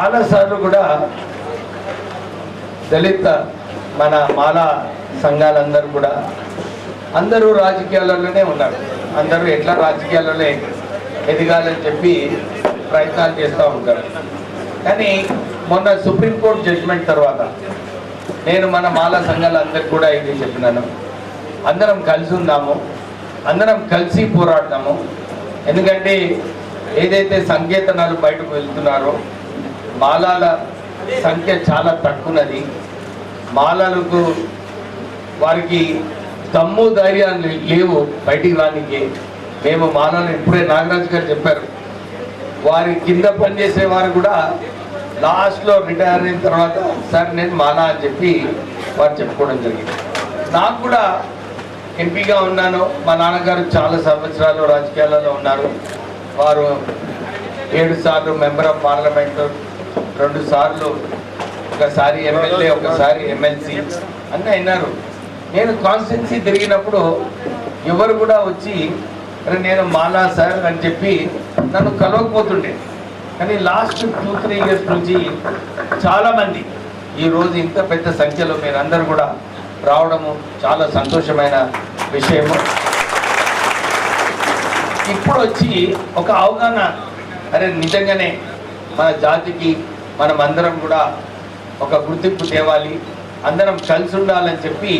చాలాసార్లు కూడా దళిత మన మాలా సంఘాలందరూ కూడా అందరూ రాజకీయాలలోనే ఉన్నారు. అందరూ ఎట్లా రాజకీయాలలో ఎదగాలని చెప్పి ప్రయత్నాలు చేస్తూ ఉంటారు. కానీ మొన్న సుప్రీంకోర్టు జడ్జిమెంట్ తర్వాత నేను మన మాలా సంఘాలందరికీ కూడా ఇది చెప్పినాను. అందరం కలిసి ఉందాము. అందరం కలిసి పోరాడదాము. ఎందుకంటే ఏదైతే సంకేతనాలు బయటకు వెళ్తున్నారో మాలాల సంఖ్య చాలా తక్కువది మాలలకు వారికి దమ్ము ధైర్యాలు లేవు బయటికి రానికి. మేము మాలలు ఇప్పుడే నాగరాజు గారు చెప్పారు. వారి కింద పనిచేసే వారు కూడా లాస్ట్లో రిటైర్ అయిన తర్వాత సార్ నేను మాలా అని చెప్పి వారు చెప్పుకోవడం జరిగింది. నాకు కూడా ఎంపీగా ఉన్నాను. మా నాన్నగారు చాలా సంవత్సరాలు రాజకీయాలలో ఉన్నారు. వారు ఏడు సార్లు మెంబర్ ఆఫ్ పార్లమెంట్ రెండు సార్లు ఒకసారి ఎమ్మెల్యే ఒకసారి ఎమ్మెల్సీ. అన్నీ అయినారు. నేను కాన్స్టిట్యున్సీ తిరిగినప్పుడు ఎవరు కూడా వచ్చి "అరే నేను మాలా సార్ అని చెప్పి నన్ను కలవకపోతుండే. కానీ లాస్ట్ టూ త్రీ ఇయర్స్ నుంచి చాలామంది ఈరోజు ఇంత పెద్ద సంఖ్యలో మీరందరూ కూడా రావడము చాలా సంతోషమైన విషయము. ఇప్పుడు వచ్చి ఒక అవగాహన. అరే నిజంగానే మన జాతికి మనం అందరం కూడా ఒక గుర్తింపు తేవాలి. అందరం కలిసి ఉండాలని చెప్పి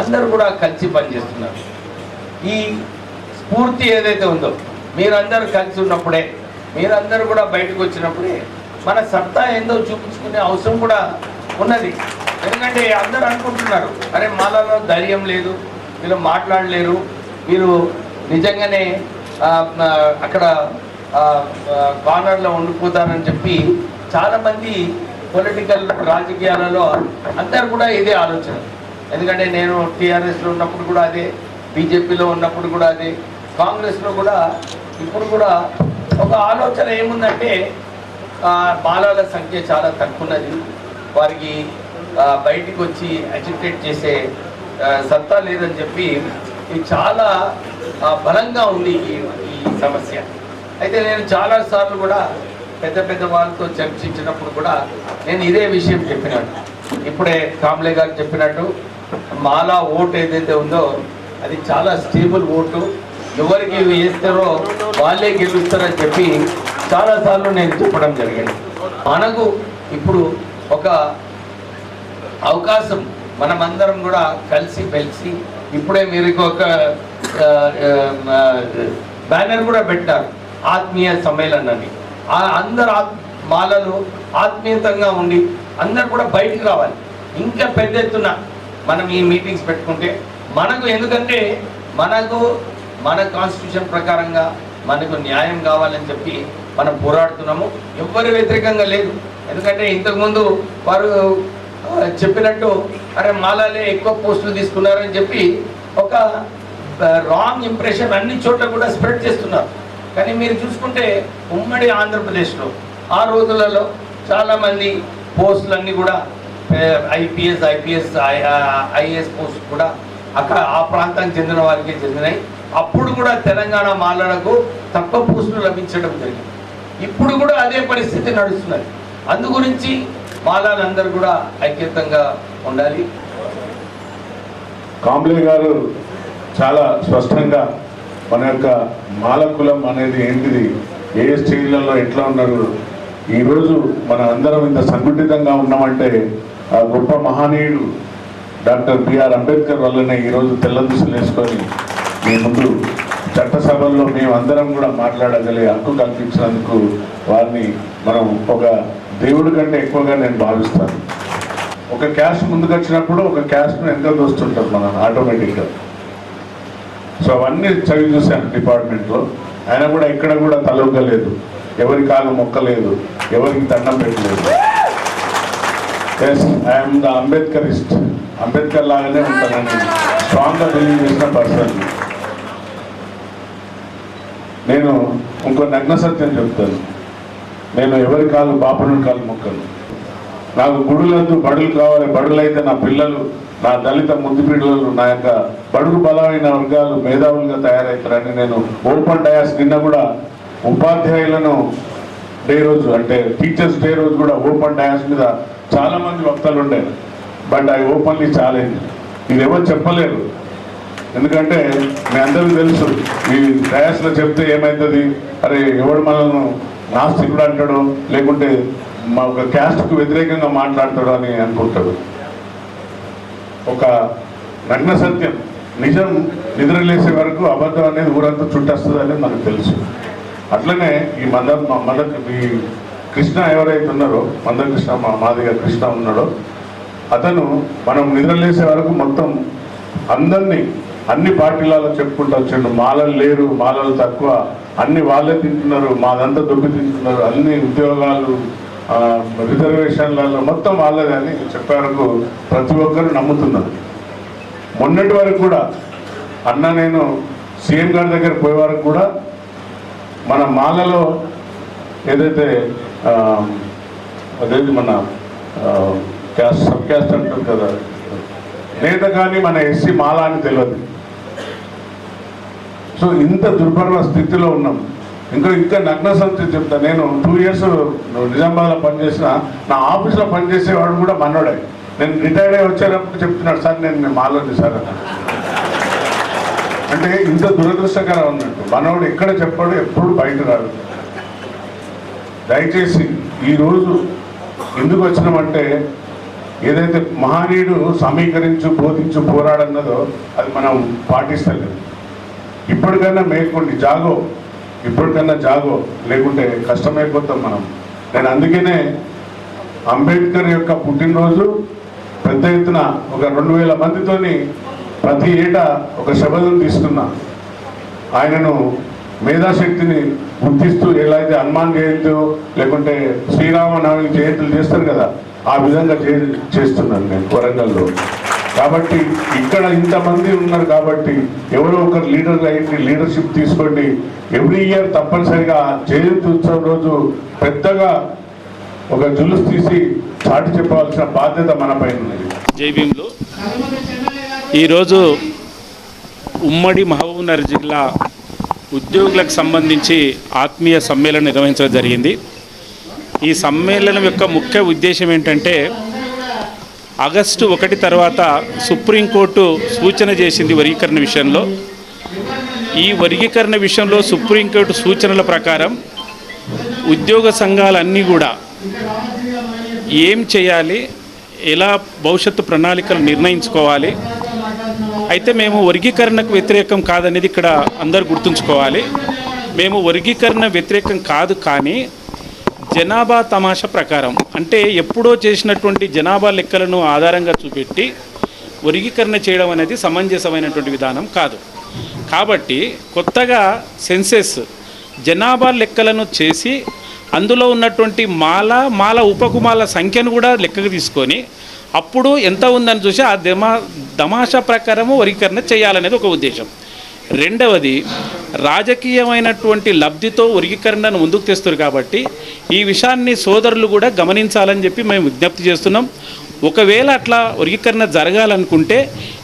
అందరూ కూడా కలిసి పనిచేస్తున్నారు. ఈ స్ఫూర్తి ఏదైతే ఉందో మీరందరూ కలిసి ఉన్నప్పుడే మీరందరూ కూడా బయటకు వచ్చినప్పుడే మన సత్తా ఏందో చూపించుకునే అవసరం కూడా ఉన్నది. ఎందుకంటే అందరూ అనుకుంటున్నారు అరే మాలలో ధైర్యం లేదు వీళ్ళు మాట్లాడలేరు మీరు నిజంగానే అక్కడ కార్నర్లో ఉండిపోతారని చెప్పి చాలామంది పొలిటికల్ రాజకీయాలలో అందరు కూడా ఇదే ఆలోచన. ఎందుకంటే నేను టీఆర్ఎస్లో ఉన్నప్పుడు కూడా అదే బీజేపీలో ఉన్నప్పుడు కూడా అదే కాంగ్రెస్లో కూడా ఇప్పుడు కూడా ఒక ఆలోచన ఏముందంటే బాలాల సంఖ్య చాలా తక్కువ ఉన్నది వారికి బయటికి వచ్చి అజిటేట్ చేసే సత్తా లేదని చెప్పి ఇది చాలా బలంగా ఉంది ఈ ఈ సమస్య. అయితే నేను చాలా సార్లు కూడా పెద్ద పెద్ద వాళ్ళతో చర్చించినప్పుడు కూడా నేను ఇదే విషయం చెప్పినట్టు. ఇప్పుడే కాంబ్లే గారు చెప్పినట్టు మాలా ఓటు ఏదైతే ఉందో అది చాలా స్టేబుల్ ఓటు. ఎవరికి వేస్తారో వాళ్ళే గెలుస్తారని చెప్పి చాలాసార్లు నేను చెప్పడం జరిగింది. మనకు ఇప్పుడు ఒక అవకాశం మనమందరం కూడా కలిసి మెలిసి ఇప్పుడే మీరు ఒక బ్యానర్ కూడా పెట్టారు ఆత్మీయ సమ్మేళనాన్ని. అందరు ఆత్- మాలలు ఆత్మీయతంగా ఉండి అందరు కూడా బయటికి రావాలి. ఇంకా పెద్ద ఎత్తున మనం ఈ మీటింగ్స్ పెట్టుకుంటే మనకు ఎందుకంటే మనకు మన కాన్స్టిట్యూషన్ ప్రకారంగా మనకు న్యాయం కావాలని చెప్పి మనం పోరాడుతున్నాము. ఎవ్వరు వ్యతిరేకంగా లేదు. ఎందుకంటే ఇంతకుముందు వారు చెప్పినట్టు అరే మాలాలే ఎక్కువ పోస్టులు తీసుకున్నారని చెప్పి ఒక రాంగ్ ఇంప్రెషన్ అన్ని చోట్ల కూడా స్ప్రెడ్ చేస్తున్నారు. కానీ మీరు చూసుకుంటే ఉమ్మడి ఆంధ్రప్రదేశ్లో ఆ రోజులలో చాలామంది పోస్టులన్నీ కూడా ఐపీఎస్ ఐపీఎస్ ఐఏఎస్ పోస్ట్ కూడా అక్కడ ఆ ప్రాంతానికి చెందిన వారికి చెందినాయి. అప్పుడు కూడా తెలంగాణ మాలలకు తక్కువ పోస్టులు లభించడం జరిగింది. ఇప్పుడు కూడా అదే పరిస్థితి నడుస్తున్నది. అందు గురించి మాలాలందరూ కూడా ఐక్యతంగా ఉండాలి. కాంబ్లే గారు చాలా స్పష్టంగా మన యొక్క మాలకులం అనేది ఏంటిది? ఏ స్టేజ్లలో ఎట్లా ఉన్నారు? ఈరోజు మన అందరం ఇంత సంఘటితంగా ఉన్నామంటే ఆ గొప్ప మహనీయుడు డాక్టర్ బిఆర్ అంబేద్కర్ వల్లనే ఈరోజు తెల్ల దుస్తులు వేసుకొని మీ ముందు చట్టసభల్లో మేము అందరం కూడా మాట్లాడగలిగే హక్కు కల్పించినందుకు వారిని మనం ఒక దేవుడి కంటే ఎక్కువగా నేను భావిస్తాను. ఒక క్యాష్ ముందుకు వచ్చినప్పుడు ఒక క్యాష్ను ఎంత దోస్తుంటారు మనం ఆటోమేటిక్గా. సో అవన్నీ చదివి చూశాను డిపార్ట్మెంట్లో. ఆయన కూడా ఎక్కడ కూడా తలవగలేదు ఎవరి కాలు మొక్కలేదు ఎవరికి దండం పెట్టలేదు. Yes I'm the Ambedkarist Ambedkar లాగానే ఉంటానని స్ట్రాంగ్గా బిలీవ్ చేసిన పర్సన్ నేను ఇంకో నగ్న సత్యం చెప్తాను. నేను ఎవరి కాలు బాపనుడి కాలు మొక్కను. నాకు గుడులద్దు బడులు కావాలి బడులు అయితే నా పిల్లలు నా దళిత ముద్దు నా యొక్క బడుగు బలమైన వర్గాలు మేధావులుగా తయారవుతారని నేను ఓపెన్ డయాస్ నిన్న కూడా ఉపాధ్యాయులను డే రోజు అంటే టీచర్స్ డే రోజు కూడా ఓపెన్ డయాస్ మీద చాలా మంది వక్తలు ఉండే. But I openly challenge. ఇది ఎవరు చెప్పలేరు. ఎందుకంటే మీ అందరికీ తెలుసు ఈ డయాస్లో చెప్తే ఏమవుతుంది అరే ఎవడు మనల్ని నాస్తికుడు అంటాడు? లేకుంటే మా ఒక క్యాస్ట్కు వ్యతిరేకంగా మాట్లాడతాడు అని అనుకుంటాడు. ఒక నగ్న సత్యం. నిజం నిద్రలేసే వరకు అబద్ధం అనేది ఊరంతా చుట్టేస్తుంది అనేది మనకు తెలుసు. అట్లనే ఈ మంద మంద ఈ కృష్ణ ఎవరైతే ఉన్నారో మంద కృష్ణ మా మాదిగా కృష్ణ ఉన్నాడో అతను మనం నిద్రలేసే వరకు మొత్తం అందరినీ అన్ని పార్టీలలో చెప్పుకుంటూ వచ్చిండు. మాలలు లేరు మాలలు తక్కువ అన్ని వాళ్ళే తింటున్నారు మాదంతా దొబ్బి తింటున్నారు అన్ని ఉద్యోగాలు రిజర్వేషన్లలో మొత్తం వాళ్ళదే అని చెప్పే వరకు ప్రతి ఒక్కరూ నమ్ముతున్నారు. మొన్నటి వరకు కూడా అన్న నేను సీఎం గారి దగ్గర పోయే వరకు కూడా మన మాలలో ఏదైతే అదేది మన క్యాస్ట్ సబ్ క్యాస్ట్ అంటారు కదా లేదా కానీ మన ఎస్సీ మాల అని తెలియదు సో ఇంత దుర్భర స్థితిలో ఉన్నాం. ఇంకా ఇంకా నగ్న సంతి చెప్తా. నేను టూ ఇయర్స్ నిజామాబాద్లో పనిచేసిన నా ఆఫీస్లో పనిచేసేవాడు కూడా మన్నోడే నేను రిటైర్డ్ అయ్యి వచ్చేటప్పుడు చెప్తున్నాడు సార్ నేను మాలోని సార్ అంటే ఇంత దురదృష్టకరం ఉన్నట్టు మనోడు ఎక్కడ చెప్పాడు ఎప్పుడు బయట రాడు. దయచేసి ఈరోజు ఎందుకు వచ్చినామంటే ఏదైతే మహనీయుడు సమీకరించు బోధించు పోరాడన్నదో అది మనం పాటిస్తలేదు. ఇప్పటికైనా మేల్కోండి. జాగో. ఇప్పటికన్నా జాగో లేకుంటే కష్టమైపోతాం మనం. నేను అందుకనే అంబేద్కర్ యొక్క పుట్టినరోజు పెద్ద ఎత్తున ఒక రెండు వేల మందితోని ప్రతి ఏటా ఒక శబదం తీసుకున్నా. ఆయనను మేధాశక్తిని గుర్తిస్తూ ఎలా అయితే హనుమాన్ జయంతి లేకుంటే శ్రీరామనవమి జయంతులు చేస్తారు కదా ఆ విధంగా చే- చేస్తున్నాను నేను వరంగల్లో. కాబట్టి ఇక్కడ ఇంతమంది ఉన్నారు కాబట్టి ఎవరో ఒకరు లీడర్ అయ్యి లీడర్షిప్ తీసుకోండి. ఎవ్రీ ఇయర్ తప్పనిసరిగా జయంతి ఉత్సవం రోజు పెద్దగా ఒక జులుసు తీసి చాటి చెప్పవలసిన బాధ్యత మన పైన ఉన్నది. ఈరోజు ఉమ్మడి మహబూబ్నగర్ జిల్లా ఉద్యోగులకు సంబంధించి ఆత్మీయ సమ్మేళనం నిర్వహించడం జరిగింది. ఈ సమ్మేళనం యొక్క ముఖ్య ఉద్దేశం ఏంటంటే ఆగస్టు ఒకటి తర్వాత సుప్రీంకోర్టు సూచన చేసింది వర్గీకరణ విషయంలో. ఈ వర్గీకరణ విషయంలో సుప్రీంకోర్టు సూచనల ప్రకారం ఉద్యోగ సంఘాలన్నీ కూడా ఏం చేయాలి ఎలా భవిష్యత్తు ప్రణాళికలు నిర్ణయించుకోవాలి అయితే మేము వర్గీకరణకు వ్యతిరేకం కాదనేది ఇక్కడ అందరు గుర్తుంచుకోవాలి. మేము వర్గీకరణ వ్యతిరేకం కాదు కానీ జనాభా తమాషా ప్రకారం అంటే ఎప్పుడో చేసినటువంటి జనాభా లెక్కలను ఆధారంగా చూపెట్టి వర్గీకరణ చేయడం అనేది సమంజసమైనటువంటి విధానం కాదు. కాబట్టి కొత్తగా సెన్సెస్ జనాభా లెక్కలను చేసి అందులో ఉన్నటువంటి మాల మాల ఉపకుమాల సంఖ్యను కూడా లెక్కకు తీసుకొని అప్పుడు ఎంత ఉందని చూసి ఆ దమా తమాషా ప్రకారము వర్గీకరణ చేయాలనేది ఒక ఉద్దేశం. రెండవది రాజకీయమైనటువంటి లబ్ధితో వర్గీకరణను ముందుకు తెస్తారు కాబట్టి ఈ విషయాన్ని సోదరులు కూడా గమనించాలని చెప్పి మేము విజ్ఞప్తి చేస్తున్నాం. ఒకవేళ అట్లా వర్గీకరణ జరగాలనుకుంటే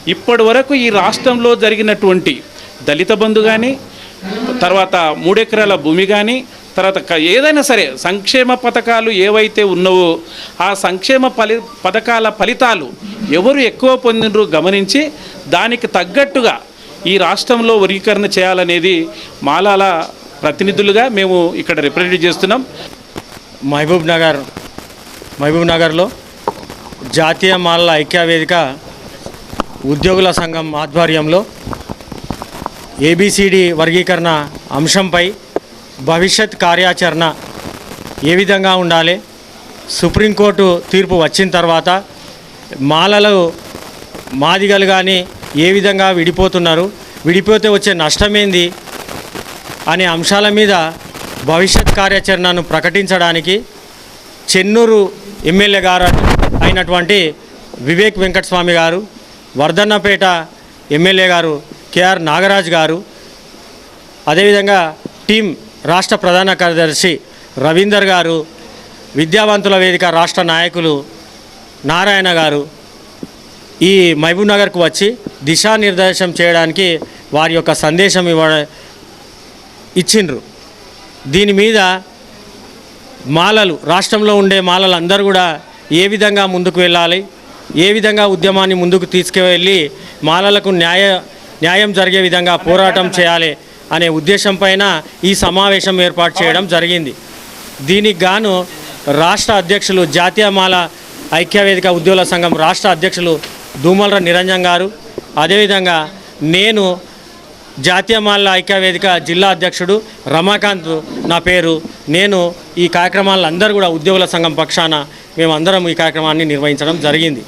ఇప్పటి వరకు ఈ రాష్ట్రంలో జరిగినటువంటి దళిత బంధు కానీ తర్వాత మూడెకరాల భూమి కానీ తర్వాత ఏదైనా సరే సంక్షేమ పథకాలు ఏవైతే ఉన్నావో ఆ సంక్షేమ ఫలి పథకాల ఫలితాలు ఎవరు ఎక్కువ పొందినరు గమనించి దానికి తగ్గట్టుగా ఈ రాష్ట్రంలో వర్గీకరణ చేయాలనేది మాలాల ప్రతినిధులుగా మేము ఇక్కడ రిప్రజెంట్ చేస్తున్నాం. మహబూబ్ నగర్ మహబూబ్ నగర్లో జాతీయ మాలల ఐక్యవేదిక ఉద్యోగుల సంఘం ఆధ్వర్యంలో ఏబిసిడి వర్గీకరణ అంశంపై భవిష్యత్ కార్యాచరణ ఏ విధంగా ఉండాలి సుప్రీంకోర్టు తీర్పు వచ్చిన తర్వాత మాలలు మాదిగలు కానీ ఏ విధంగా విడిపోతున్నారు? విడిపోతే వచ్చే నష్టమేంది? అనే అంశాల మీద భవిష్యత్ కార్యాచరణను ప్రకటించడానికి చెన్నూరు ఎమ్మెల్యే గారు అయినటువంటి వివేక్ వెంకటస్వామి గారు వర్ధన్నపేట ఎమ్మెల్యే గారు కేఆర్ నాగరాజ్ గారు అదేవిధంగా టీం రాష్ట్ర ప్రధాన కార్యదర్శి రవీందర్ గారు విద్యావంతుల వేదిక రాష్ట్ర నాయకులు నారాయణ గారు ఈ మహబూబ్ నగర్కు వచ్చి దిశానిర్దేశం చేయడానికి వారి యొక్క సందేశం ఇవ్వ ఇచ్చిండ్రు. దీని మీద మాలలు రాష్ట్రంలో ఉండే మాలలు అందరూ కూడా ఏ విధంగా ముందుకు వెళ్ళాలి ఏ విధంగా ఉద్యమాన్ని ముందుకు తీసుకువెళ్ళి మాలలకు న్యాయ న్యాయం జరిగే విధంగా పోరాటం చేయాలి అనే ఉద్దేశం పైన ఈ సమావేశం ఏర్పాటు చేయడం జరిగింది. దీనికి గాను రాష్ట్ర అధ్యక్షులు జాతీయ మాల ఐక్యవేదిక ఉద్యోగుల సంఘం రాష్ట్ర అధ్యక్షులు దూమల నిరంజన్ గారు. అదేవిధంగా నేను జాతీయ మాల్ల ఐక్యవేదిక జిల్లా అధ్యక్షుడు రమాకాంత్ నా పేరు. నేను ఈ కార్యక్రమాలను అందరూ కూడా ఉద్యోగుల సంఘం పక్షాన మేమందరం ఈ కార్యక్రమాన్ని నిర్వహించడం జరిగింది.